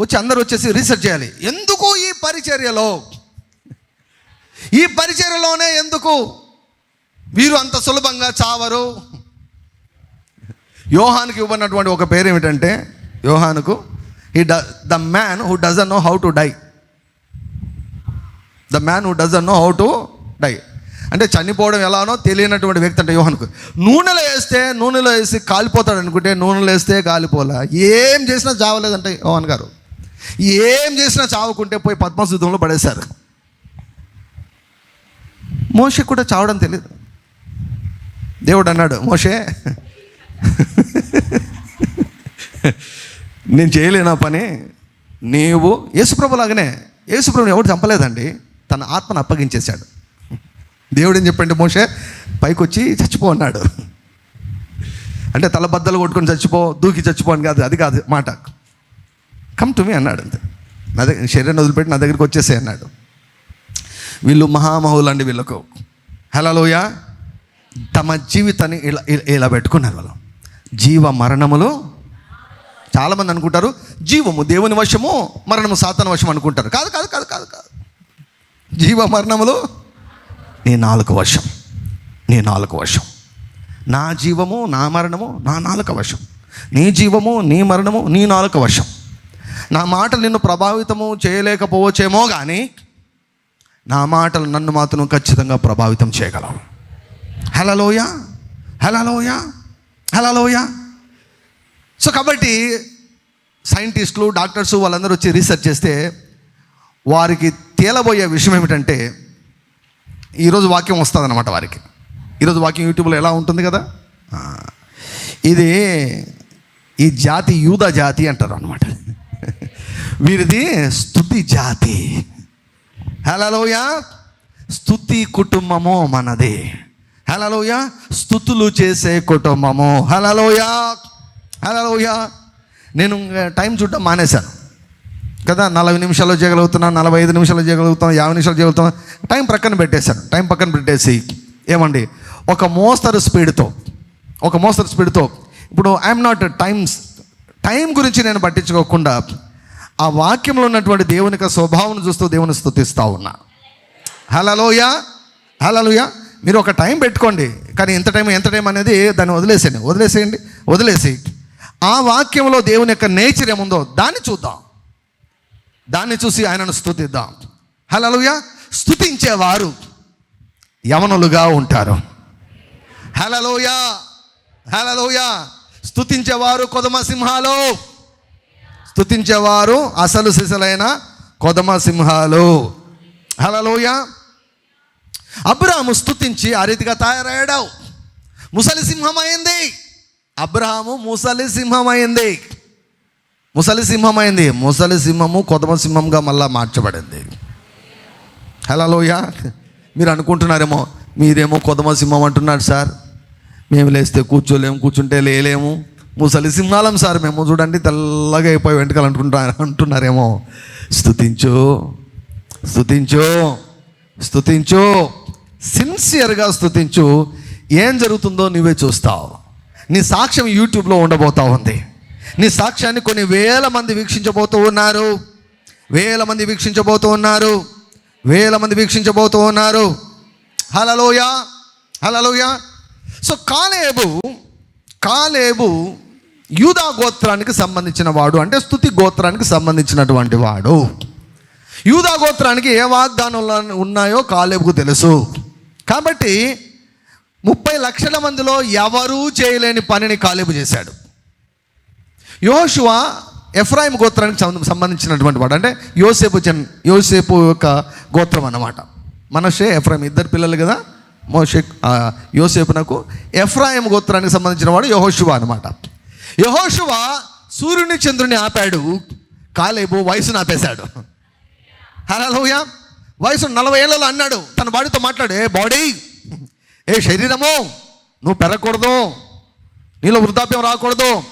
వచ్చి అందరూ వచ్చేసి రీసెర్చ్ చేయాలి. ఎందుకు ఈ పరిచర్యలో? ఈ పరిచర్యలోనే ఎందుకు? వీరు అంత సులభంగా చావరు. యోహానికి ఇవ్వనటువంటి ఒక పేరు ఏమిటంటే యోహానుకు ఈ the the man who doesn't know how to die the man who doesn't know how to die అంటే చనిపోవడం ఎలానో తెలియనటువంటి వ్యక్తి అంటే యోహన్కు నూనెలో వేస్తే నూనెలో వేసి కాలిపోతాడు అనుకుంటే నూనెలో వేస్తే కాలిపోలే ఏం చేసినా చావలేదంటే యోహన్ గారు. ఏం చేసినా చావకుంటే పోయి పద్మశుద్ధంలో పడేశారు. మోషే కూడా చావడం తెలియదు దేవుడు అన్నాడు మోషే నేను చేయలేనా పని? నీవు యేసుప్రభు లాగానే యేసుప్రభుని ఎవరు చంపలేదండి తన ఆత్మను అప్పగించేశాడు. దేవుడు ఏం చెప్పండి మోషే పైకి వచ్చి చచ్చిపో అన్నాడు. అంటే తల బద్దలు కొట్టుకొని చచ్చిపో దూకి చచ్చిపో అని కాదు అది కాదు మాట. కమ్ టు మీ అన్నాడు అంతే. నా దగ్గర శరీరాన్ని వదిలిపెట్టి నా దగ్గరికి వచ్చేసే అన్నాడు. వీళ్ళు మహామహులు అండి వీళ్ళకు. హలోయ తమ జీవితాన్ని ఇలా ఇలా- పెట్టుకున్నారు వాళ్ళు. జీవ మరణములు చాలామంది అనుకుంటారు జీవము దేవుని వశము మరణము సాతన వశం అనుకుంటారు. కాదు కాదు కాదు కాదు కాదు. జీవ మరణములు నీ నాలుగు వశం. నీ నాలుగు వశం. నా జీవము నా మరణము నా నాలుక వశం. నీ జీవము నీ మరణము నీ నాలుక వశం. నా మాటలు నిన్ను ప్రభావితము చేయలేకపోవచ్చేమో కానీ నా మాటలు నన్ను మాత్రం ఖచ్చితంగా ప్రభావితం చేయగలవు. హలలోయ హలలోయ హలలోయ సో కాబట్టి సైంటిస్టులు డాక్టర్స్ వాళ్ళందరూ వచ్చి రీసెర్చ్ చేస్తే వారికి తేలబోయే విషయం ఏమిటంటే ఈరోజు వాక్యం వస్తుంది అనమాట వారికి. ఈరోజు వాక్యం యూట్యూబ్లో ఎలా ఉంటుంది కదా? ఇది ఈ జాతి యూద జాతి అంటారు అనమాట వీరిది స్థుతి జాతి. హలోయ స్థుతి కుటుంబము మనది. హలోయ స్థుతులు చేసే కుటుంబము. హలోయ హలోయ నేను ఇంకా టైం చూడటం మానేశాను. కదా నలభై నిమిషాలు చేయగలుగుతున్నాను నలభై ఐదు నిమిషాలు చేయగలుగుతాను యాభై నిమిషాలు చేయగలుగుతాం టైం పక్కన పెట్టేశాను. టైం పక్కన పెట్టేసి ఏమండి ఒక మోస్తరు స్పీడ్తో ఒక మోస్తరు స్పీడ్తో. ఇప్పుడు ఐఎమ్ నాట్ టైమ్స్ టైం గురించి నేను పట్టించుకోకుండా ఆ వాక్యంలో ఉన్నటువంటి దేవుని యొక్క స్వభావం చూస్తూ దేవుని స్తుతిస్తూ ఉన్నా. హలలోయ హలలోయ మీరు ఒక టైం పెట్టుకోండి. కానీ ఎంత టైం ఎంత టైం అనేది దాన్ని వదిలేసేయండి. వదిలేసేయండి వదిలేసి ఆ వాక్యంలో దేవుని యొక్క నేచర్ ఏముందో దాన్ని చూద్దాం. దాన్ని చూసి ఆయనను స్తుతిద్దాం. హలలుయ స్తుతించేవారు యవనులుగా ఉంటారు. హలలోయ హలలోయ స్థుతించేవారు కొదమ సింహాలు. స్తుతించేవారు అసలు సిసలైన కొదమ సింహాలు. హలలోయ అబ్రహాము స్తుతించి ఆ రీతిగా తయారయ్యాడు. ముసలి సింహమైంది. అబ్రహాము ముసలి సింహమైంది. ముసలి సింహమైంది. ముసలి సింహము కొదమ సింహంగా మళ్ళా మార్చబడింది. హలోయ మీరు అనుకుంటున్నారేమో మీరేమో కొదమ సింహం అంటున్నారు సార్. మేము లేస్తే కూర్చోలేము కూర్చుంటే లేలేము. ముసలి సింహాలం సార్ మేము చూడండి తెల్లగా అయిపోయి వెంటకాలు అంటున్నారు అంటున్నారేమో. స్థుతించు స్థుతించు స్థుతించు సిన్సియర్గా స్థుతించు ఏం జరుగుతుందో నువ్వే చూస్తావు. నీ సాక్ష్యం యూట్యూబ్లో ఉండబోతా ఉంది. నీ సాక్ష్యాన్ని కొన్ని వేల మంది వీక్షించబోతూ ఉన్నారు. వేల మంది వీక్షించబోతూ ఉన్నారు. వేల మంది వీక్షించబోతూ ఉన్నారు. హలలోయా హలలోయా సో కాలేబు కాలేబు యూదా గోత్రానికి సంబంధించిన వాడు అంటే స్థుతి గోత్రానికి సంబంధించినటువంటి వాడు. యూదా గోత్రానికి ఏ వాగ్దానాలు ఉన్నాయో కాలేబుకు తెలుసు. కాబట్టి ముప్పై లక్షల మందిలో ఎవరూ చేయలేని పనిని కాలేబు చేశాడు. యోషువ ఎఫ్రాయిం గోత్రానికి సంబంధించినటువంటి వాడు అంటే యోసేపు జన్ యోసేపు యొక్క గోత్రం అన్నమాట. మనషే ఎఫ్రాయిం ఇద్దరు పిల్లలు కదా? మోషే యోసేపు యోసేపునకు ఎఫ్రాయిం గోత్రానికి సంబంధించిన వాడు యహోషువ అనమాట యహోషువ సూర్యుని చంద్రుని ఆపాడు. కాలేబు వయసును ఆపేశాడు. హలోయ వయసు నలభై ఏళ్ళలో అన్నాడు. తన బాడీతో మాట్లాడే బాడీ? ఏ శరీరము? నువ్వు పెరగకూడదు. నీలో వృద్ధాప్యం రాకూడదు.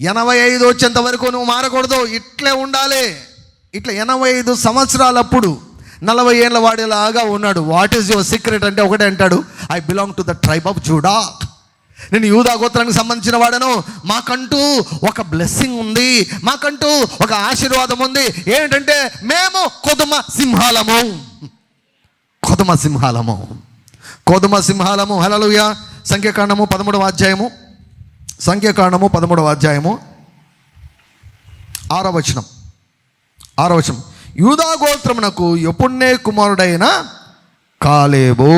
ఎనభై ఐదు వచ్చేంత వరకు నువ్వు మారకూడదు. ఇట్లే ఉండాలి. ఇట్లా ఎనభై ఐదు సంవత్సరాలప్పుడు నలభై ఏళ్ళ వాడేలాగా ఉన్నాడు. వాట్ ఈస్ యువర్ సీక్రెట్ అంటే ఒకటే అంటాడు. I belong to the tribe of Judah నేను యూదా గోత్రానికి సంబంధించిన వాడను. మాకంటూ ఒక బ్లెస్సింగ్ ఉంది. మాకంటూ ఒక ఆశీర్వాదం ఉంది. ఏంటంటే మేము కొదుమ సింహాలము. కొదుమ సింహాలము. కొదుమ సింహాలము. హలలుయ సంఖ్యాకాండము పదమూడవ అధ్యాయము. సంఖ్యాకాండము పదమూడవ అధ్యాయము. ఆరో వచనం. యూదాగోత్రమునకు వచనం కుమారుడైనా ఎపుణ్ణే కుమారుడైన కాలేబు.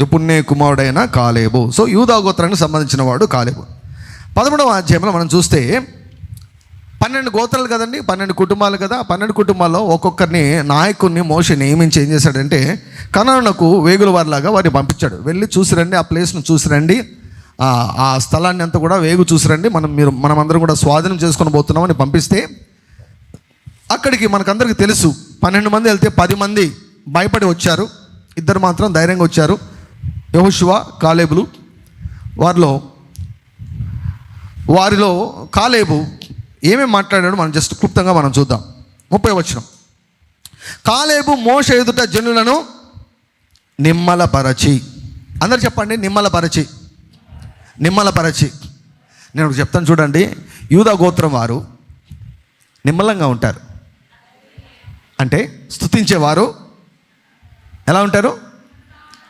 ఎపుణ్ణే కుమారుడైన కాలేబు. సో యూదాగోత్రానికి సంబంధించిన వాడు కాలేబు. పదమూడవ అధ్యాయంలో మనం చూస్తే పన్నెండు గోత్రాలు కదండి పన్నెండు కుటుంబాలు కదా పన్నెండు కుటుంబాల్లో ఒక్కొక్కరిని నాయకుడిని మోషి నియమించి ఏం చేశాడంటే కణాలకు వేగుల వారిలాగా వారిని పంపించాడు. వెళ్ళి చూసిరండి ఆ ప్లేస్ను చూసిరండి ఆ ఆ స్థలాన్ని అంతా కూడా వేగు చూసిరండి. మనం మీరు మనమందరం కూడా స్వాధీనం చేసుకొని పోతున్నామని పంపిస్తే అక్కడికి మనకందరికీ తెలుసు పన్నెండు మంది వెళ్తే పది మంది భయపడి వచ్చారు. ఇద్దరు మాత్రం ధైర్యంగా వచ్చారు. యహోశివ కాలేబులు వారిలో వారిలో కాలేబు ఏమేమి మాట్లాడాడో మనం జస్ట్ క్లుప్తంగా మనం చూద్దాం. ముప్పై వచ్చిన కాలేబు మోస ఎదుట జనులను నిమ్మలపరచి. అందరు చెప్పండి నిమ్మలపరచి. నిమ్మలపరచి. నేను ఒకటి చెప్తాను చూడండి. యూదా గోత్రం వారు నిమ్మలంగా ఉంటారు. అంటే స్తుతించేవారు ఎలా ఉంటారు?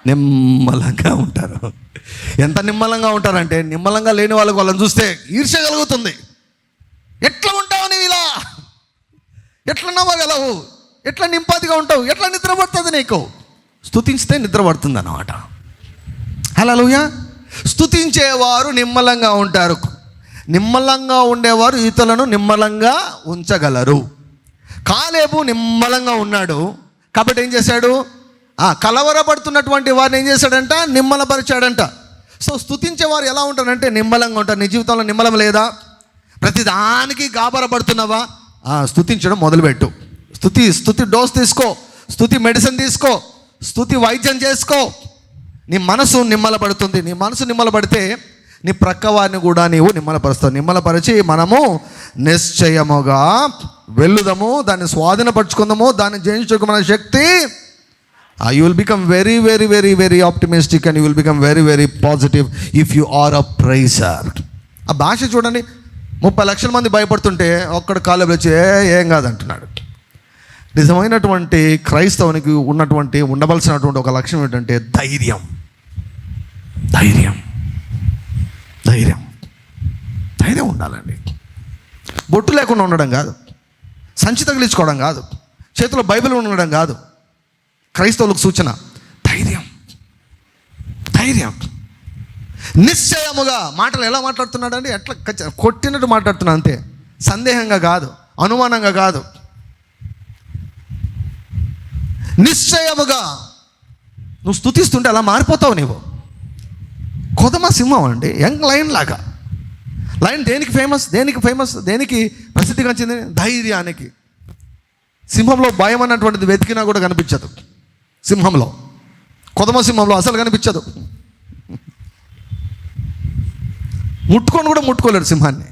నిమ్మలంగా ఉంటారు. ఎంత నిమ్మలంగా ఉంటారంటే నిమ్మలంగా లేని వాళ్ళకి వాళ్ళని చూస్తే ఈర్ష్య కలుగుతుంది. ఎట్లా ఉంటావు నీవు ఇలా? ఎట్లా నవ్వగలవు ఎట్లా నింపాదిగా ఉంటావు? ఎట్లా నిద్రపడుతుంది నీకు? స్తుతించితే నిద్రపడుతుంది అన్నమాట హలోయ స్తుతించేవారు నిమ్మలంగా ఉంటారు. నిమ్మలంగా ఉండేవారు ఇతరులను నిమ్మలంగా ఉంచగలరు. కాలేబు నిమ్మలంగా ఉన్నాడు. కాబట్టి ఏం చేశాడు? ఆ కలవరపడుతున్నటువంటి వారిని ఏం చేశాడంట? నిమ్మలపరిచాడంట. సో స్తుతించేవారు ఎలా ఉంటారంటే నిమ్మలంగా ఉంటారు. నీ జీవితంలో నిమ్మలం లేదా? ప్రతిదానికి గాబరపడుతున్నావా? స్థుతించడం మొదలుపెట్టు. స్థుతి స్తుతి డోస్ తీసుకో. స్తుతి మెడిసిన్ తీసుకో. స్థుతి వైద్యం చేసుకో. నీ మనసు నిమ్మలపడుతుంది. నీ మనసు నిమ్మలపడితే నీ ప్రక్క వారిని కూడా నీవు నిమ్మలపరుస్తావు. నిమ్మలపరిచి మనము నిశ్చయముగా వెళ్ళుదాము దాన్ని స్వాధీనపరుచుకుందాము దాన్ని జయించుకు మన శక్తి I will become very very very very optimistic and you will become very very positive if you are a praiser ఆ భాష చూడండి. ముప్పై లక్షల మంది భయపడుతుంటే ఒక్కడ కాలేజీ వచ్చి ఏం కాదంటున్నాడు. నిజమైనటువంటి క్రైస్తవునికి ఉన్నటువంటి ఉండవలసినటువంటి ఒక లక్ష్యం ఏంటంటే ధైర్యం. ధైర్యం. ధైర్యం. ధైర్యం ఉండాలండి. బొట్టు లేకుండా ఉండడం కాదు. సంచి తగిలించుకోవడం కాదు. చేతిలో బైబిల్ ఉండడం కాదు. క్రైస్తవులకు సూచన ధైర్యం. ధైర్యం. నిశ్చయముగా మాటలు ఎలా మాట్లాడుతున్నాడండి? ఎట్లా కొట్టినట్టు మాట్లాడుతున్నా అంతే. సందేహంగా కాదు. అనుమానంగా కాదు. నిశ్చయముగా నువ్వు స్థుతిస్తుంటే అలా మారిపోతావు నీవు. కొదమ సింహం అండి యంగ్ లైన్ లాగా. లైన్ దేనికి ఫేమస్ దేనికి ఫేమస్ దేనికి ప్రసిద్ధిగాంచింది ధైర్యానికి. సింహంలో భయం అన్నటువంటిది వెతికినా కూడా కనిపించదు. సింహంలో. కొదమ సింహంలో అసలు కనిపించదు. ముట్టుకొని కూడా ముట్టుకోలేడు సింహాన్ని.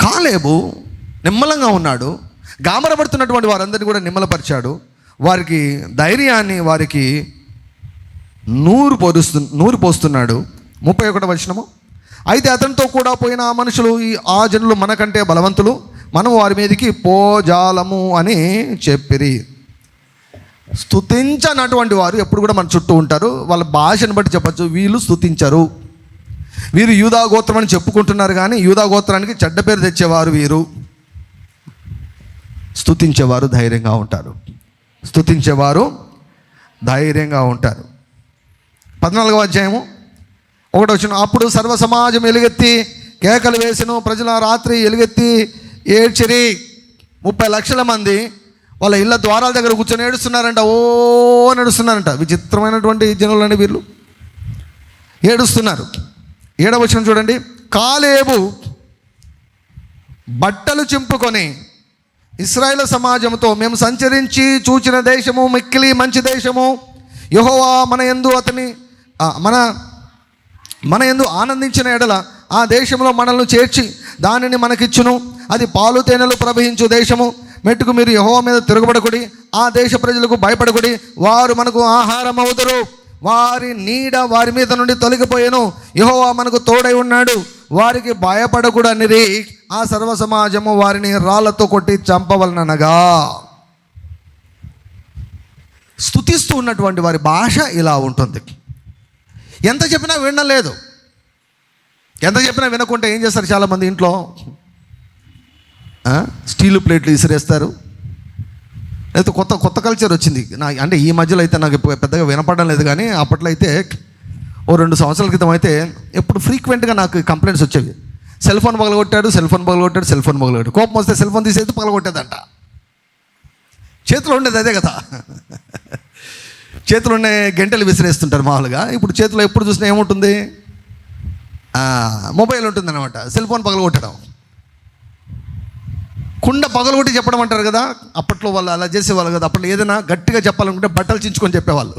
కాలేబు నిమ్మలంగా ఉన్నాడు. గామరపడుతున్నటువంటి వారందరినీ కూడా నిమ్మలపరిచాడు. వారికి ధైర్యాన్ని వారికి నూరు పోరుస్తు నూరు పోస్తున్నాడు. ముప్పై ఒకటి వచనము. అయితే అతనితో కూడా పోయిన ఆ మనుషులు ఈ ఆ జనులు మనకంటే బలవంతులు. మనం వారి మీదకి పోజాలము అని చెప్పిరి. స్థుతించనటువంటి వారు ఎప్పుడు కూడా మన చుట్టూ ఉంటారు. వాళ్ళ భాషను బట్టి చెప్పచ్చు. వీళ్ళు స్తుతించరు. వీరు యూదా గోత్రం అని చెప్పుకుంటున్నారు కానీ యూదా గోత్రానికి చెడ్డ పేరు తెచ్చేవారు వీరు. స్థుతించేవారు ధైర్యంగా ఉంటారు. స్థుతించేవారు ధైర్యంగా ఉంటారు. పద్నాలుగవ అధ్యాయము. ఒకటి వచ్చిన అప్పుడు సర్వ సమాజం ఎలుగెత్తి కేకలు వేసిన ప్రజల రాత్రి ఎలుగెత్తి ఏడ్చిరి. ముప్పై లక్షల మంది వాళ్ళ ఇళ్ళ ద్వారాల దగ్గర కూర్చొని ఏడుస్తున్నారంట. ఓ నడుస్తున్నారంట. విచిత్రమైనటువంటి జనులండి వీళ్ళు. ఏడుస్తున్నారు. ఏడవచనం చూడండి. కాలేబు బట్టలు చింపుకొని ఇస్రాయేల్ సమాజంతో మేము సంచరించి చూచిన దేశము మిక్కిలి మంచి దేశము. యహోవా మన ఎందు అతని మన మన ఎందు ఆనందించిన ఎడల ఆ దేశంలో మనల్ని చేర్చి దానిని మనకిచ్చును. అది పాలు తేనెలు ప్రవహించు దేశము. మెట్టుకు మీరు యహోవా మీద తిరగబడకుడి ఆ దేశ ప్రజలకు భయపడకుడి. వారు మనకు ఆహారం అవుతారు వారి నీడ వారి మీద నుండి తొలగిపోయాను. యహోవా మనకు తోడై ఉన్నాడు. వారికి భయపడకూడనిరి. ఆ సర్వ సమాజము వారిని రాళ్ళతో కొట్టి చంపవలననగా. స్థుతిస్తూ ఉన్నటువంటి వారి భాష ఇలా ఉంటుంది. ఎంత చెప్పినా వినలేదు. ఎంత చెప్పినా వినకుంటే ఏం చేస్తారు చాలామంది ఇంట్లో? స్టీలు ప్లేట్లు విసిరేస్తారు అయితే కొత్త కొత్త కల్చర్ వచ్చింది. నా అంటే ఈ మధ్యలో అయితే నాకు పెద్దగా వినపడడం లేదు కానీ అప్పట్లో అయితే ఓ రెండు సంవత్సరాల క్రితం అయితే ఎప్పుడు ఫ్రీక్వెంట్గా నాకు కంప్లైంట్స్ వచ్చేవి. సెల్ ఫోన్ పగలగొట్టాడు సెల్ ఫోన్ పగలగొట్టాడు సెల్ ఫోన్ పగలగొట్టాడు. కోపం వస్తే సెల్ ఫోన్ తీసేది పగలగొట్టేదంట. చేతిలో ఉండేది అదే కదా. చేతిలోనే గంటలు విసిరేస్తుంటారు మామూలుగా. ఇప్పుడు చేతిలో ఎప్పుడు చూసినా ఏముంటుంది? మొబైల్ ఉంటుంది అనమాట సెల్ ఫోన్ పగలగొట్టడం. కుండ పగలగొట్టి చెప్పడం అంటారు కదా? అప్పట్లో వాళ్ళు అలా చేసేవాళ్ళు కదా. అప్పట్లో ఏదైనా గట్టిగా చెప్పాలనుకుంటే బట్టలు చించుకొని చెప్పేవాళ్ళు.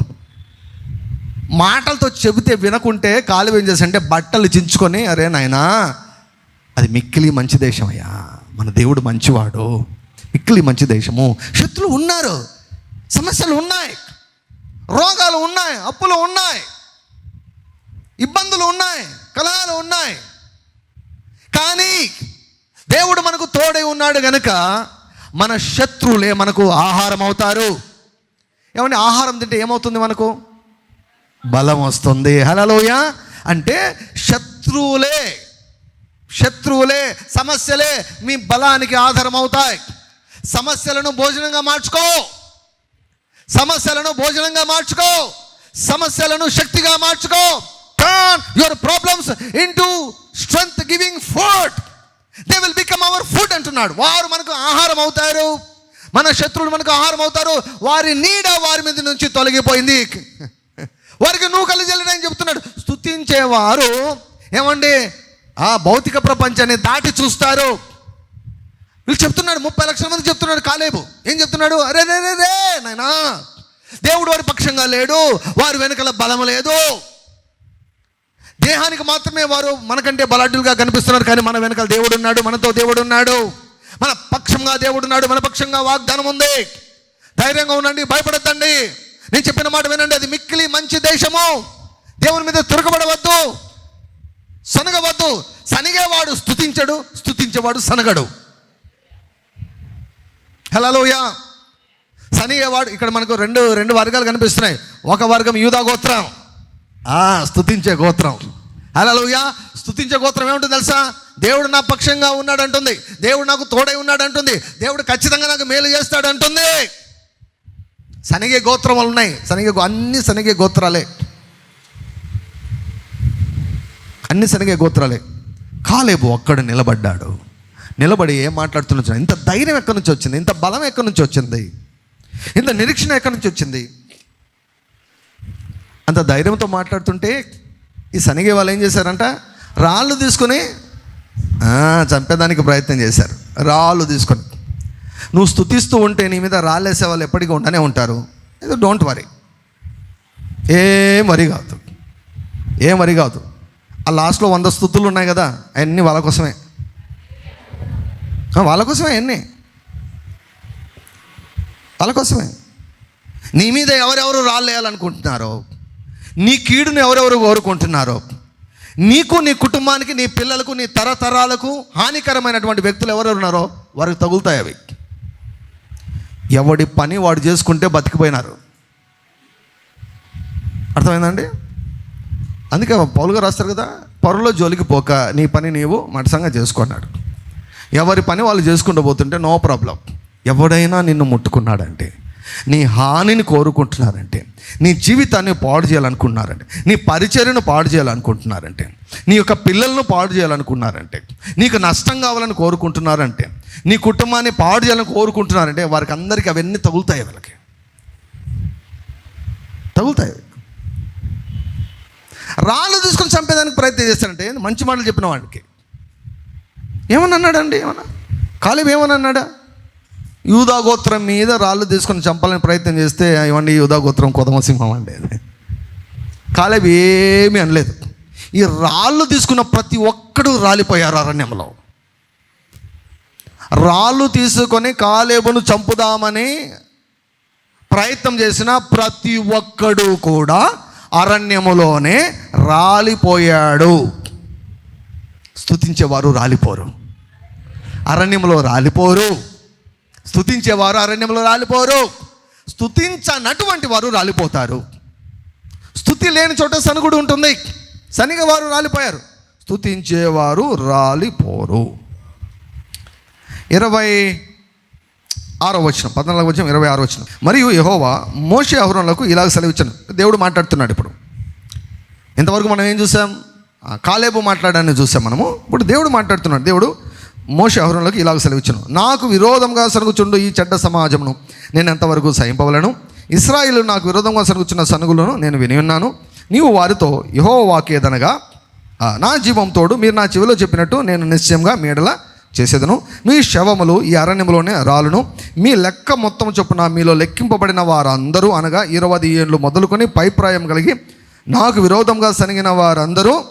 మాటలతో చెబితే వినకుంటే కాలు ఏం చేశారంటే బట్టలు చించుకొని అరే నాయనా అది మిక్కిలి మంచి దేశం అయ్యా మన దేవుడు మంచివాడు. మిక్కిలి మంచి దేశము. శత్రులు ఉన్నారు. సమస్యలు ఉన్నాయి. రోగాలు ఉన్నాయి అప్పులు ఉన్నాయి ఇబ్బందులు ఉన్నాయి కలహాలు ఉన్నాయి. కానీ దేవుడు మనకు తోడై ఉన్నాడు గనుక మన శత్రువులే మనకు ఆహారం అవుతారు. ఏమంటే ఆహారం తింటే ఏమవుతుంది మనకు? బలం వస్తుంది. హలలోయ అంటే శత్రువులే శత్రువులే సమస్యలే మీ బలానికి ఆధారం అవుతాయి సమస్యలను భోజనంగా మార్చుకో. సమస్యలను భోజనంగా మార్చుకో. సమస్యలను శక్తిగా మార్చుకో. Turn your problems into strength giving food they will become our food అంటున్నాడు. వారు మనకు ఆహారం అవుతారు. మన శత్రువులు మనకు ఆహారం అవుతారు. వారి నీడ వారి మీద నుంచి తొలగిపోయింది. వారికి నువ్వు కలిజల్లని చెప్తున్నాడు. స్థుతించేవారు ఏమండి? ఆ భౌతిక ప్రపంచాన్ని దాటి చూస్తారు. వీళ్ళు చెప్తున్నాడు ముప్పై లక్షల మంది చెప్తున్నాడు కాలేబు. ఏం చెప్తున్నాడు? అరే రే రే రే నాయనా దేవుడు వారి పక్షంగా లేడు వారి వెనకల బలం లేదు. దేహానికి మాత్రమే వారు మనకంటే బలాఢ్యులుగా కనిపిస్తున్నారు కానీ మన వెనకాల దేవుడు ఉన్నాడు మనతో దేవుడు ఉన్నాడు. మన పక్షంగా దేవుడు ఉన్నాడు మన పక్షంగా వాగ్దానం ఉంది. ధైర్యంగా ఉండండి భయపడద్దండి. నేను చెప్పిన మాట వినండి అది మిక్కిలి మంచి దేశము. దేవుని మీద తురకబడవద్దు సనగవద్దు. సనిగేవాడు స్థుతించడు స్థుతించేవాడు సనగడు. హలోయ సనిగేవాడు ఇక్కడ మనకు రెండు రెండు వర్గాలు కనిపిస్తున్నాయి. ఒక వర్గం యూదా గోత్రం. స్థుతించే స్తుతించే గోత్రం. హలోయ స్థుతించే గోత్రం ఏముంటుంది తెలుసా? దేవుడు నా పక్షంగా ఉన్నాడు అంటుంది దేవుడు నాకు తోడై ఉన్నాడు అంటుంది దేవుడు ఖచ్చితంగా నాకు మేలు చేస్తాడు అంటుంది సనిగే గోత్రం ఉన్నాయి సనిగే అన్ని సనిగే గోత్రాలే. అన్ని శనగే గోత్రాలే. కాలేబు అక్కడ నిలబడ్డాడు. నిలబడి ఏం మాట్లాడుతున్నా ఇంత ధైర్యం ఎక్కడి నుంచి వచ్చింది? ఇంత బలం ఎక్కడి నుంచి వచ్చింది? ఇంత నిరీక్షణ ఎక్కడి నుంచి వచ్చింది? అంత ధైర్యంతో మాట్లాడుతుంటే ఈ శనిగే వాళ్ళు ఏం చేశారంట? రాళ్ళు తీసుకొని చంపేదానికి ప్రయత్నం చేశారు. రాళ్ళు తీసుకొని. నువ్వు స్థుతిస్తూ ఉంటే నీ మీద రాళ్ళు వేసే వాళ్ళు ఎప్పటికీ ఉండనే ఉంటారు. ఇది డోంట్ వరీ ఏం వరి కాదు ఏం వరి కాదు ఆ లాస్ట్లో వంద స్థుతులు ఉన్నాయి కదా అవన్నీ వాళ్ళ కోసమే. వాళ్ళ కోసమే అన్నీ. వాళ్ళ కోసమే. నీ మీద ఎవరెవరు రాళ్ళు నీ కీడును ఎవరెవరు కోరుకుంటున్నారో నీకు నీ కుటుంబానికి నీ పిల్లలకు నీ తరతరాలకు హానికరమైనటువంటి వ్యక్తులు ఎవరెవరు ఉన్నారో వారికి తగులుతాయి అవి. ఎవడి పని వాడు చేసుకుంటే బతికిపోయినారు. అర్థమైందండి? అందుకే పౌలుగా రాస్తారు కదా పరులో జోలికి పోక నీ పని నీవు మటసంగా చేసుకున్నాడు. ఎవరి పని వాళ్ళు చేసుకుంటూ పోతుంటే నో ప్రాబ్లం. ఎవడైనా నిన్ను ముట్టుకున్నాడంటే నీ హానిని కోరుకుంటున్నారంటే నీ జీవితాన్ని పాడు చేయాలనుకుంటున్నారంటే నీ పరిచర్యను పాడు చేయాలనుకుంటున్నారంటే నీ యొక్క పిల్లలను పాడు చేయాలనుకున్నారంటే నీకు నష్టం కావాలని కోరుకుంటున్నారంటే నీ కుటుంబాన్ని పాడు చేయాలని కోరుకుంటున్నారంటే వారికి అందరికీ అవన్నీ తగులుతాయి వాళ్ళకి. తగులుతాయి. రాళ్ళు తీసుకొని చంపేదానికి ప్రయత్నం చేస్తారంటే మంచి మాటలు చెప్పిన వాడికి. ఏమని అన్నాడండి ఏమన్నా? కాలేబ్ ఏమని అన్నాడా యూదా గోత్రం మీద రాళ్ళు తీసుకొని చంపాలని ప్రయత్నం చేస్తే ఇవ్వండి యూదా గోత్రం కొదమసింహం అండి అది. కాలేబ్ ఏమీ అనలేదు. ఈ రాళ్ళు తీసుకున్న ప్రతి ఒక్కడు రాలిపోయారు అరణ్యంలో. రాళ్ళు తీసుకొని కాలేబును చంపుదామని ప్రయత్నం చేసిన ప్రతి ఒక్కడు కూడా అరణ్యములోనే రాలిపోయాడు. స్తుతించేవారు రాలిపోరు. అరణ్యంలో రాలిపోరు. స్థుతించేవారు అరణ్యంలో రాలిపోరు. స్తుతించనటువంటి వారు రాలిపోతారు. స్థుతి లేని చోట సనుగుడు ఉంటుంది. సనిగ వారు రాలిపోయారు. స్థుతించేవారు రాలిపోరు. ఇరవై ఆరో వచ్చిన పద్నాలుగు వచ్చిన ఇరవై ఆరో వచ్చిన మరియు యహోవా మోషే అహురంలకు ఇలాగ సెలవిచ్చాను. దేవుడు మాట్లాడుతున్నాడు ఇప్పుడు. ఇంతవరకు మనం ఏం చూసాం? కాలేబు మాట్లాడాన్ని చూసాం మనము. ఇప్పుడు దేవుడు మాట్లాడుతున్నాడు. దేవుడు మోష అహురంలోకి ఇలాగ సెలవిచ్చును. నాకు విరోధంగా సరుగుచుండు ఈ చెడ్డ సమాజమును నేను ఎంతవరకు సహింపవలను? ఇస్రాయిల్ నాకు విరోధంగా సరుగుచున్న సనుగులను నేను విని ఉన్నాను. నీవు వారితో యహో వాకేదనగా నా జీవం తోడు మీరు నా చెవిలో చెప్పినట్టు నేను నిశ్చయంగా మీడల చేసేదను. మీ శవములు ఈ అరణ్యంలోనే రాలును. మీ లెక్క మొత్తం చొప్పున మీలో లెక్కింపబడిన వారందరూ అనగా ఇరవై ఏళ్ళు మొదలుకొని పైప్రాయం కలిగి నాకు విరోధంగా సనిగిన వారందరూ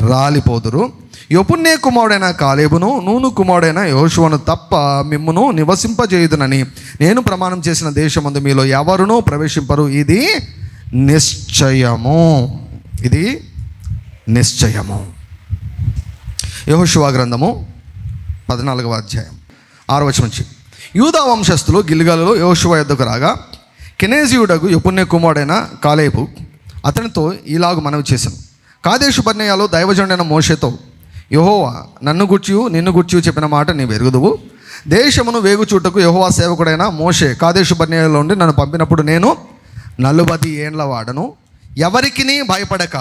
రాలిపోదురు. యపున్నే కుమారుడైన కాలేబును నూను కుమారుడైన యోశువను తప్ప మిమ్మును నివసింపజేయుదునని. నేను ప్రమాణం చేసిన దేశమందు మీలో ఎవరునూ ప్రవేశింపరు. ఇది నిశ్చయము. ఇది నిశ్చయము. యహోశువ గ్రంథము పద్నాలుగవ అధ్యాయం ఆరు వచ్చి నుంచి. యూదా వంశస్థులు గిల్గాలలో యోశువ యొద్దకు రాగా కెనేజీయుడకు యపుణ్య కుమారుడైన కాలేబు అతనితో ఇలాగ మనవి చేశాను. కాదేశు బర్ణయాలో దైవజనుడైన మోషేతో యహోవా నన్ను గుర్చియు నిన్ను గుర్చియు చెప్పిన మాట నీ వెరుగుదువు దేశమును వేగుచూటకు యహోవా సేవకుడైన మోషే కాదేశు బర్ణయాలో ఉండి నన్ను పంపినప్పుడు నేను నలుబది ఏండ్ల వాడను. ఎవరికిని భయపడక.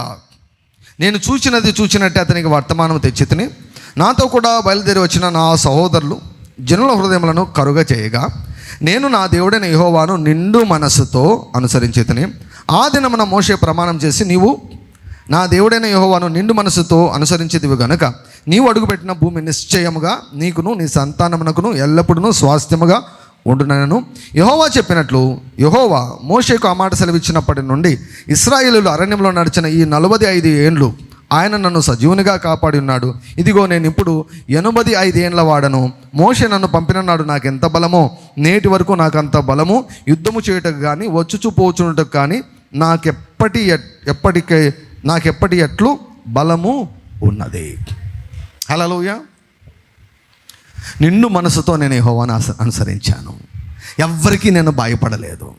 నేను చూచినది చూచినట్టే అతనికి వర్తమానం తెచ్చితిని. నాతో కూడా బయలుదేరి వచ్చిన నా సహోదరులు జనుల హృదయములను కరుగ చేయగా నేను నా దేవుడైన యహోవాను నిండు మనస్సుతో అనుసరించేతని. ఆ దినమున మోసే ప్రమాణం చేసి నీవు నా దేవుడైన యహోవాను నిండు మనసుతో అనుసరించేదివి గనుక నీవు అడుగుపెట్టిన భూమి నిశ్చయముగా నీకును నీ సంతానమునకును ఎల్లప్పుడూ స్వాస్థ్యముగా ఉండునను. యహోవా చెప్పినట్లు యహోవా మోషేకు ఆ మాట సెలవిచ్చినప్పటి నుండి ఇస్రాయేలు అరణ్యంలో నడిచిన ఈ నలభై ఐదు ఏండ్లు ఆయన నన్ను సజీవునిగా కాపాడి ఉన్నాడు. ఇదిగో నేను ఇప్పుడు ఎనభై ఐదేండ్ల వాడను. మోషే నన్ను పంపిన నాడు నాకు ఎంత బలమో నేటి వరకు నాకు అంత బలము యుద్ధము చేయుటకు కానీ వచ్చుచు పోచుటకు కానీ నాకెప్పటి ఎప్పటికే నాకు ఎప్పటి ఎట్లు బలము ఉన్నది. హలోయ నిండు మనసుతో నేను యెహోవాను అస అనుసరించాను. ఎవ్వరికీ నేను భయపడలేదు.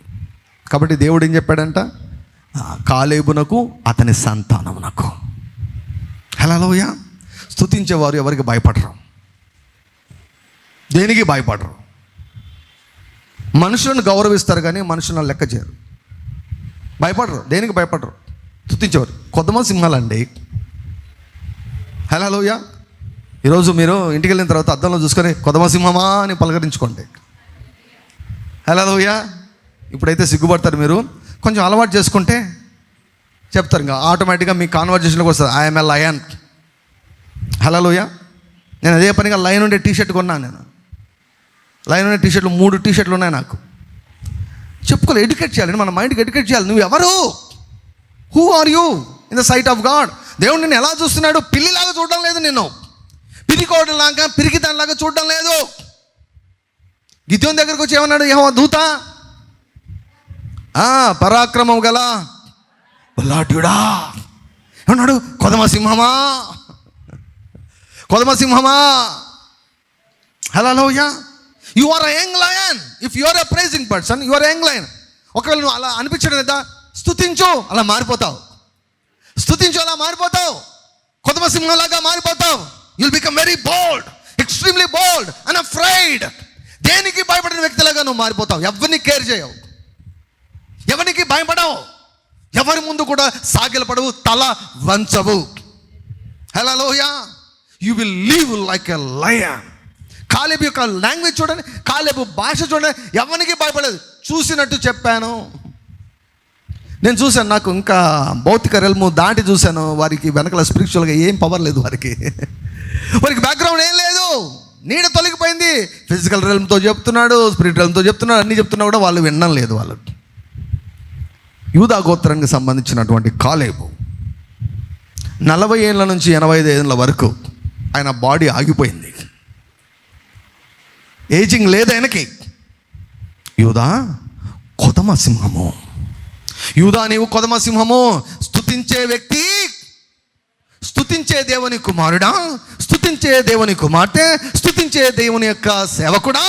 కాబట్టి దేవుడు ఏం చెప్పాడంట? కాలేబునకు అతని సంతానమునకు. హలోయ స్తుతించేవారు ఎవరికి భయపడరు. దేనికి భయపడరు? మనుషులను గౌరవిస్తారు కానీ మనుషులను లెక్క చేయరు భయపడరు. దేనికి భయపడరు? స్థుతించేవారు. కొద్దిమంది సింహాలండి. హలోయ ఈరోజు మీరు ఇంటికి వెళ్ళిన తర్వాత అద్దంలో చూసుకొని కొదమ సింహమా అని పలకరించుకోండి. హలో లోయ ఇప్పుడైతే సిగ్గుపడతారు మీరు. కొంచెం అలవాటు చేసుకుంటే చెప్తారు ఇంకా. ఆటోమేటిక్గా మీ కాన్వర్జేషన్లోకి వస్తుంది. I'm a lion. హలో లోయ నేను అదే పనిగా లైన్ ఉండే టీషర్ట్ కొన్నాను నేను. లైన్ ఉండే టీషర్ట్లు మూడు టీషర్ట్లు ఉన్నాయి నాకు. చెప్పుకోలే ఎడ్యుకేట్ చేయాలి. మన మైండ్కి ఎడ్యుకేట్ చేయాలి. నువ్వు ఎవరు who are you in the sight of God దేవుడు నిన్ను ఎలా చూస్తున్నాడు? పిల్లిలాగా చూడడం లేదు నిన్ను. పిరికోవడంలాగా పిరికి దానిలాగా చూడడం లేదు. గిద్యోన్ దగ్గరకు వచ్చి ఏమన్నాడు? ఏమో దూత? ఆ, పరాక్రమం గల బలాఢ్యుడా. ఏమన్నాడు? కొదమసింహమా కొదమసింహమా hallelujah you are young lion if you are a praising person you are young lion ఒకవేళ నువ్వు అలా అనిపించడం లేదా? స్థుతించు అలా మారిపోతావు. స్థుతించు అలా మారిపోతావు. కొదమ సింహంలాగా మారిపోతావు. You'll become very bold extremely bold and afraid దేనికి భయపడిన వ్యక్తిలాగా నువ్వు మారిపోతావు? ఎవరిని కేర్ చేయవు? ఎవరికి భయపడవు? ఎవరి ముందు కూడా సాగిలపడవు తల వంచవు. Hallelujah you will live like a lion కాలేబు యొక్క లాంగ్వేజ్ చూడండి కాలేబు భాష చూడండి ఎవరికి భయపడదు చూసినట్టు చెప్పాను. నేను చూశాను నాకు ఇంకా భౌతిక రెల్ము దాటి చూశాను వారికి వెనకల స్పిరిచువల్గా ఏం పవర్ లేదు వారికి. వారికి బ్యాక్గ్రౌండ్ ఏం లేదు. నీడ తొలగిపోయింది. ఫిజికల్ రెల్మ్తో చెప్తున్నాడు స్పిరిట్ రెల్మ్తో చెప్తున్నాడు అన్నీ చెప్తున్నా కూడా వాళ్ళు వినడం లేదు వాళ్ళు యూదా గోత్రానికి సంబంధించినటువంటి కాలేబు నలభై ఏళ్ళ నుంచి ఎనభై ఐదు ఏళ్ళ వరకు ఆయన బాడీ ఆగిపోయింది. ఏజింగ్ లేదు ఆయనకి. యూదా కొతమ సింహము. యూదా నీవు కొదమ సింహము స్తుతించే వ్యక్తి స్తుతించే దేవుని కుమారుడా స్తుతించే దేవుని కుమార్తె స్తుతించే దేవుని యొక్క సేవకుడా.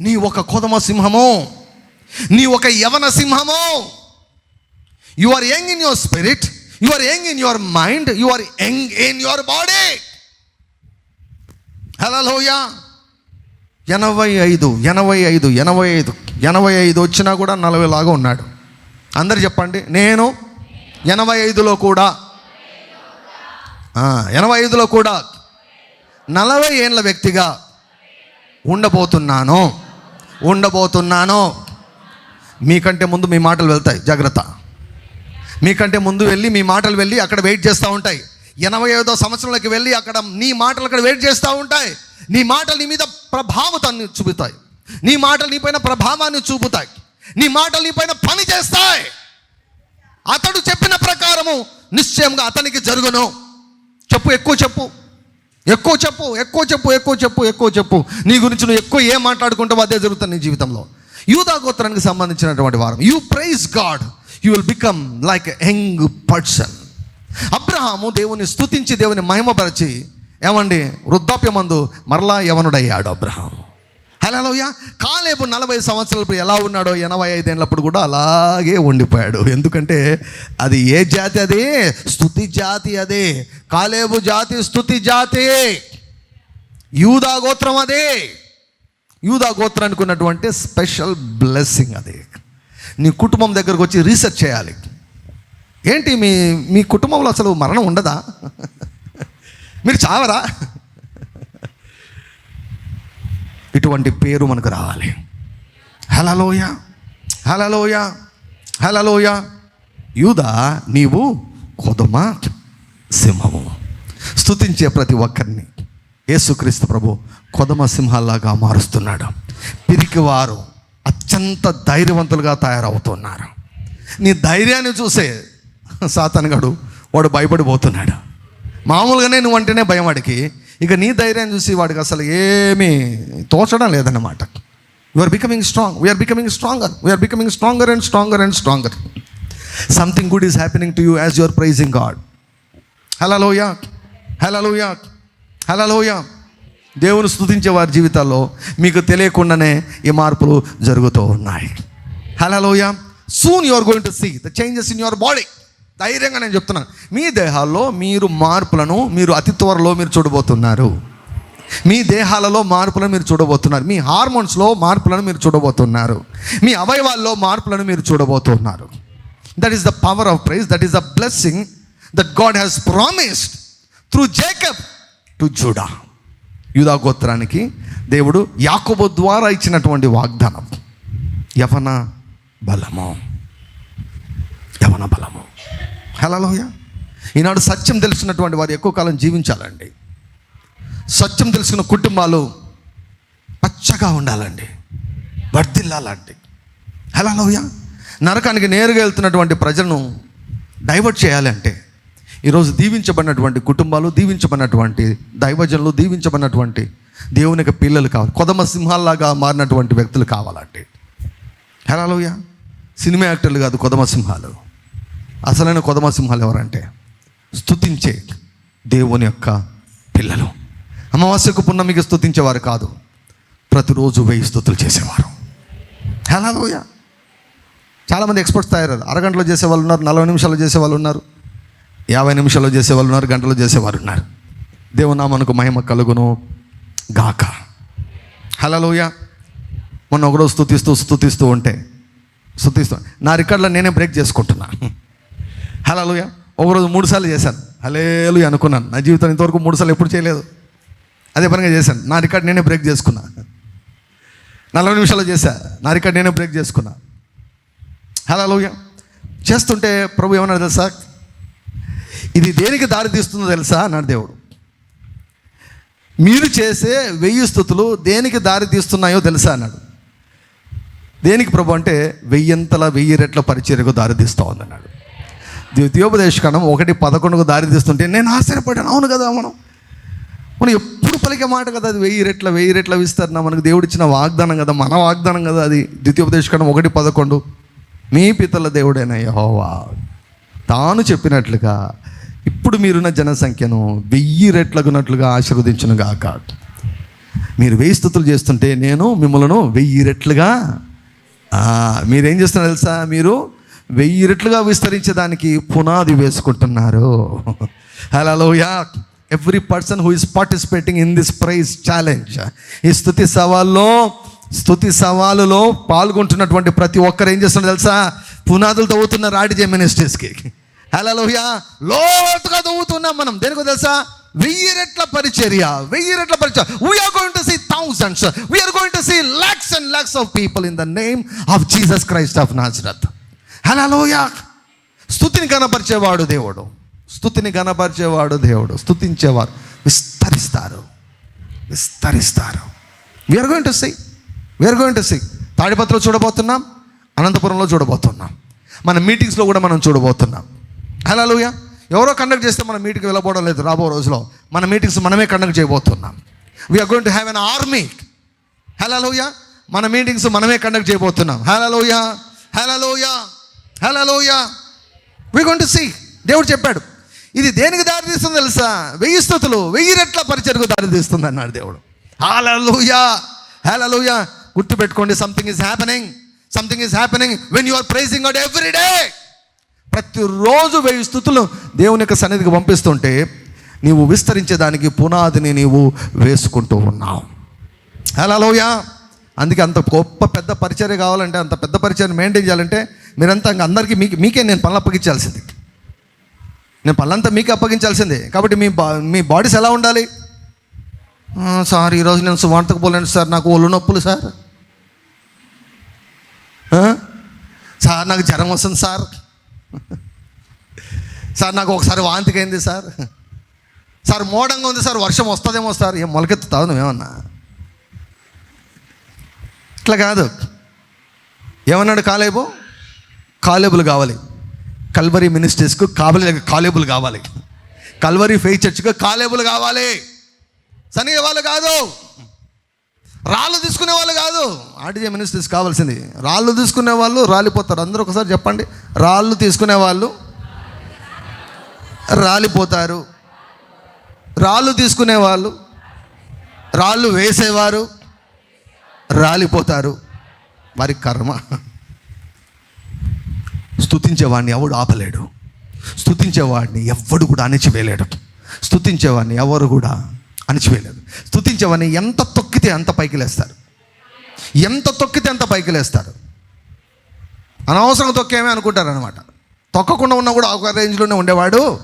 నీ ఒక కొదమ సింహము నీ ఒక యవన సింహము. You are young in your spirit you are young in your mind you are young in your body hallelujah ఎనభై ఐదు ఎనభై ఐదు ఎనభై ఐదు ఎనభై ఐదు వచ్చినా కూడా నలభై లాగా ఉన్నాడు. అందరు చెప్పండి. నేను ఎనభై ఐదులో కూడా ఎనభై ఐదులో కూడా నలభై ఏళ్ళ వ్యక్తిగా ఉండబోతున్నాను. ఉండబోతున్నాను. మీకంటే ముందు మీ మాటలు వెళ్తాయి. జాగ్రత్త. మీకంటే ముందు వెళ్ళి మీ మాటలు వెళ్ళి అక్కడ వెయిట్ చేస్తూ ఉంటాయి. ఎనభై ఐదో సంవత్సరంలోకి వెళ్ళి అక్కడ నీ మాటలు అక్కడ వెయిట్ చేస్తూ ఉంటాయి. నీ మాటలు నీ మీద ప్రభావతాన్ని చూపుతాయి. నీ మాటలు నీ పైన ప్రభావాన్ని చూపుతాయి. నీ మాటలు నీ పైన పని చేస్తాయి. అతడు చెప్పిన ప్రకారము నిశ్చయంగా అతనికి జరుగును. చెప్పు ఎక్కువ చెప్పు. ఎక్కువ చెప్పు ఎక్కువ చెప్పు ఎక్కువ చెప్పు ఎక్కువ చెప్పు. నీ గురించి నువ్వు ఎక్కువ ఏం మాట్లాడుకుంటావో అదే జరుగుతుంది నీ జీవితంలో. యూదా గోత్రానికి సంబంధించినటువంటి వారం. You praise God you will become like young person Abraham దేవుని స్తుతించి దేవుని మహిమపరచి ఏమండి వృద్ధాప్యమందు మరలా యవనుడయ్యాడు అబ్రహాము. హలోయ కాలేపు నలభై సంవత్సరాలప్పుడు ఎలా ఉన్నాడో ఎనభై ఐదేళ్ళప్పుడు కూడా అలాగే ఉండిపోయాడు. ఎందుకంటే అది ఏ జాతి అదే? స్థుతి జాతి అదే. కాలేబు జాతి స్థుతి జాతి. యూదా గోత్రం అదే. యూదా గోత్రానికి ఉన్నటువంటి స్పెషల్ బ్లెస్సింగ్ అది. నీ కుటుంబం దగ్గరకు వచ్చి రీసెర్చ్ చేయాలి. ఏంటి మీ మీ కుటుంబంలో అసలు మరణం ఉండదా? మీరు చావరా? ఇటువంటి పేరు మనకు రావాలి. హలలోయ హలలోయ హలలోయ. యూదా నీవు కొదమ సింహము. స్తుతించే ప్రతి ఒక్కరిని. యేసుక్రీస్తు ప్రభు కొదమ సింహాల్లాగా మారుస్తున్నాడు. పిరికివారు అత్యంత ధైర్యవంతులుగా తయారవుతున్నారు. నీ ధైర్యాన్ని చూసే సాతనగాడు వాడు భయపడిపోతున్నాడు. మామూలుగానే నువ్వు అంటేనే భయం వాడికి. ఇక నీ ధైర్యాన్ని చూసి వాడికి అసలు ఏమీ తోచడం లేదన్నమాట. Are becoming strong we are becoming stronger we are becoming stronger and stronger and stronger something good is happening to you as your praising God hallelujah hello hallelujah దేవుని స్థుతించే వారి జీవితాల్లో మీకు తెలియకుండానే ఈ మార్పులు జరుగుతూ ఉన్నాయి. Hello hallelujah soon you are going to see the changes in your body ధైర్యంగా నేను చెప్తున్నాను మీ దేహాల్లో మీరు మార్పులను మీరు అతి త్వరలో మీరు చూడబోతున్నారు. మీ దేహాలలో మార్పులను మీరు చూడబోతున్నారు. మీ హార్మోన్స్లో మార్పులను మీరు చూడబోతున్నారు. మీ అవయవాల్లో మార్పులను మీరు చూడబోతున్నారు. That is the power of praise that is the blessing that God has promised through Jacob to Judah యూదా గోత్రానికి దేవుడు యాకోబు ద్వారా ఇచ్చినటువంటి వాగ్దానం. యవన బలము. యవన బలము. హలలోయ ఈనాడు సత్యం తెలుసున్నటువంటి వారు ఎక్కువ కాలం జీవించాలండి. సత్యం తెలుసుకున్న కుటుంబాలు పచ్చగా ఉండాలండి. వర్దిల్లాలండి హలలోయ నరకానికి నేరుగా వెళ్తున్నటువంటి ప్రజలను డైవర్ట్ చేయాలంటే ఈరోజు దీవించబడినటువంటి కుటుంబాలు దీవించబడినటువంటి దైవజనులు దీవించబడినటువంటి దేవునికి పిల్లలు కావాలి. కొదమ సింహాల్లాగా మారినటువంటి వ్యక్తులు కావాలంటే హలోయ సినిమా యాక్టర్లు కాదు కొదమ సింహాలు. అసలైన కొదమ సింహాలు ఎవరంటే స్థుతించే దేవుని యొక్క పిల్లలు. అమావాస్యకు పున్నమికి స్థుతించేవారు కాదు ప్రతిరోజు వెయ్యి స్థుతులు చేసేవారు. హలోయ చాలామంది ఎక్స్పర్ట్స్ తయారు అరగంటలో చేసే వాళ్ళు ఉన్నారు నలభై నిమిషాలు చేసే వాళ్ళు ఉన్నారు యాభై నిమిషాల్లో చేసే వాళ్ళు ఉన్నారు గంటలో చేసేవారు ఉన్నారు. దేవునామనకు మహిమ కలుగును గాక. హలోయ మొన్న ఒకరోజు స్థుతిస్తూ స్థుతిస్తూ ఉంటే స్థుతిస్తూ నా రికార్డులో నేనే బ్రేక్ చేసుకుంటున్నా. హలోయ ఒకరోజు మూడు సార్లు చేశాను. హలేలు అనుకున్నాను. నా జీవితం ఇంతవరకు మూడు సార్లు ఎప్పుడు చేయలేదు. అదే పనిగా చేశాను. నా రికార్డ్ నేనే బ్రేక్ చేసుకున్నా. నలభై నిమిషాలు చేశా. నా రికార్డ్ నేనే బ్రేక్ చేసుకున్నా. హలోయ చేస్తుంటే ప్రభు ఏమన్నాడు తెలుసా? ఇది దేనికి దారి తీస్తుందో తెలుసా? అన్నాడు దేవుడు. మీరు చేసే వెయ్యి స్థుతులు దేనికి దారి తీస్తున్నాయో తెలుసా? అన్నాడు. దేనికి ప్రభు అంటే వెయ్యంతల వెయ్యి రెట్ల పరిచర్యకు దారి తీస్తూ ఉందన్నాడు ద్వితీయోపదేశకణం ఒకటి పదకొండుకు దారి తీస్తుంటే నేను ఆశ్చర్యపడ్డాను. అవును కదా మనం. మనం ఎప్పుడు పలికే మాట కదా అది. వెయ్యి రెట్ల వెయ్యి రెట్ల విస్తరణ. మనకు దేవుడు ఇచ్చిన వాగ్దానం కదా మన వాగ్దానం కదా అది. ద్వితీయోపదేశకణం ఒకటి పదకొండు. మీ పితల దేవుడైన యహోవా. తాను చెప్పినట్లుగా ఇప్పుడు మీరున్న జనసంఖ్యను వెయ్యి రెట్లకున్నట్లుగా ఆశీర్వదించను గాక మీరు వెయ్యి స్థుతులు చేస్తుంటే నేను మిమ్మల్ని వెయ్యి రెట్లుగా మీరేం చేస్తున్నారు తెలుసా మీరు? వెయ్యి రెట్లుగా విస్తరించడానికి పునాది వేసుకుంటున్నారు. Hallelujah every person who is participating in this praise challenge ఈ స్థుతి సవాల్లో స్థుతి సవాలులో పాల్గొంటున్నటువంటి ప్రతి ఒక్కరు ఏం చేస్తున్నారు తెలుసా? పునాదులు తవ్వుతున్న రాడిజే మినిస్ట్రీస్కి. హలోయా లోతుగా తవ్వుతున్నాం మనం. దేనికో తెలుసా? వెయ్యి రెట్ల పరిచర్య వెయ్యి రెట్ల పరిచర్య we are going to see thousands we are going to see lakhs and lakhs of people in the name of Jesus Christ of Nazareth హలోయా స్థుతిని కనపరిచేవాడు దేవుడు. స్థుతిని కనపరిచేవాడు దేవుడు. స్థుతించేవారు. విస్తరిస్తారు. విస్తరిస్తారు. We are going to see we are going to see చూడబోతున్నాం. అనంతపురంలో చూడబోతున్నాం. మన మీటింగ్స్లో కూడా మనం చూడబోతున్నాం. హలోయ ఎవరో కండక్ట్ చేస్తే మన మీటింగ్కి వెళ్ళబోవడం లేదు రాబో రోజులో. మన మీటింగ్స్ మనమే కండక్ట్ చేయబోతున్నాం. We are going to have an army hallelujah మన మీటింగ్స్ మనమే కండక్ట్ చేయబోతున్నాం. హలోయ హలోయ హలోయ వీ గోన్ టు సీ దేవుడు చెప్పాడు. ఇది దేనికి దారి తీస్తుంది తెలుసా? వెయ్యి స్థుతులు వెయ్యి రెట్ల పరిచయకు దారితీస్తుంది అన్నాడు దేవుడు. హాలూయా హాలూయా గుర్తుపెట్టుకోండి something is happening something is happening when you are praising out every day ప్రతిరోజు వెయ్యి స్థుతులు దేవుని యొక్క సన్నిధికి పంపిస్తుంటే నీవు విస్తరించేదానికి పునాదిని నీవు వేసుకుంటూ ఉన్నావు. హలోయా అందుకే అంత గొప్ప పెద్ద పరిచయం కావాలంటే అంత పెద్ద పరిచయం మెయింటైన్ చేయాలంటే మీరంతా ఇంకా అందరికీ మీకు మీకే నేను పనులు అప్పగించాల్సింది. నేను పనులంతా మీకే అప్పగించాల్సిందే. కాబట్టి మీ బా మీ బాడీస్ ఎలా ఉండాలి? సార్ ఈరోజు నేను సువార్తకు పోలేను సార్. నాకు ఒళ్ళు నొప్పులు సార్. సార్ నాకు జ్వరం వస్తుంది సార్. సార్ నాకు ఒకసారి వాంతికైంది అయింది సార్. సార్ మోడంగా ఉంది సార్. వర్షం వస్తుందేమో సార్. ఏం మొలకెత్తుతావు నువ్వేమన్నా? అట్లా కాదు. ఏమన్నాడు కాలేబు? కాలేబులు కావాలి. కల్వరీ మినిస్టర్స్కు కాబలి కాలేబులు కావాలి. కల్వరీ ఫెయిత్ చర్చ్కు కాలేబులు కావాలి. సనిగే వాళ్ళు కాదు. రాళ్ళు తీసుకునే వాళ్ళు కాదు. ఆర్టీజే మినిస్టర్స్ కావాల్సింది. రాళ్ళు తీసుకునే వాళ్ళు రాలిపోతారు. అందరూ ఒకసారి చెప్పండి. రాళ్ళు తీసుకునే వాళ్ళు రాలిపోతారు. రాళ్ళు తీసుకునే వాళ్ళు రాళ్ళు వేసేవారు. రాలిపోతారు. వారి కర్మ. స్థుతించేవాడిని ఎవడు ఆపలేడు. స్థుతించేవాడిని ఎవడు కూడా అణిచివేయలేడు. స్థుతించేవాడిని ఎవరు కూడా అణిచివేయలేడు స్తుతించేవాడిని ఎంత తొక్కితే అంత పైకి లేస్తారు. ఎంత తొక్కితే అంత పైకి లేస్తారు. అనవసరంగా తొక్కేమే అనుకుంటారు అనమాట తొక్కకుండా ఉన్నా కూడా ఒక రేంజ్లోనే ఉండేవాడు.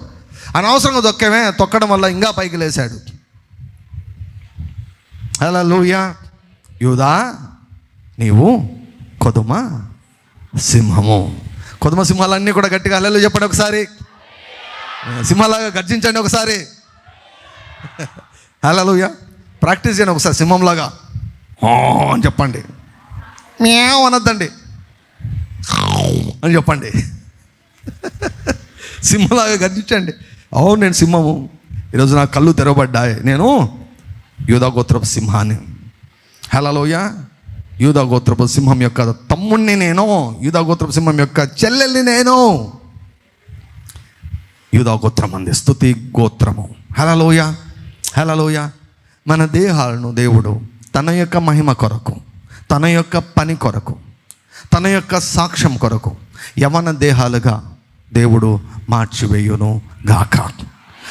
అనవసరంగా తొక్కేమే తొక్కడం వల్ల ఇంకా పైకి లేశాడు. అలా లూయా యూదా నీవు కొదుమ సింహము. కొదుమ సింహాలన్నీ కూడా గట్టిగా అల్లెలు చెప్పండి ఒకసారి. సింహాలాగా గర్జించండి ఒకసారి. హలోయ ప్రాక్టీస్ చేయండి ఒకసారి సింహంలాగా. అని చెప్పండి. మ్యావ్ అనొద్దండి. అని చెప్పండి. సింహలాగా గర్జించండి. అవును నేను సింహము. ఈరోజు నా కళ్ళు తెరవబడ్డాయి. నేను యూదా గోత్రపు సింహాన్ని. హలోయ యూదా గోత్రపు సింహం యొక్క తమ్ముణ్ణి నేను యూదా గోత్రపు సింహం యొక్క చెల్లెల్ని నేను. యూదా గోత్రం అంది స్థుతి గోత్రము. హలలోయ హలలోయ మన దేహాలను దేవుడు తన యొక్క మహిమ కొరకు తన యొక్క పని కొరకు తన యొక్క సాక్ష్యం కొరకు యవన దేహాలుగా దేవుడు మార్చివేయును గాక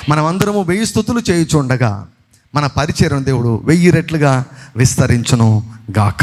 మనమందరము వెయ్యి స్థుతులు చేయుచుండగా మన పరిచయం దేవుడు వెయ్యి రెట్లుగా విస్తరించును గాక.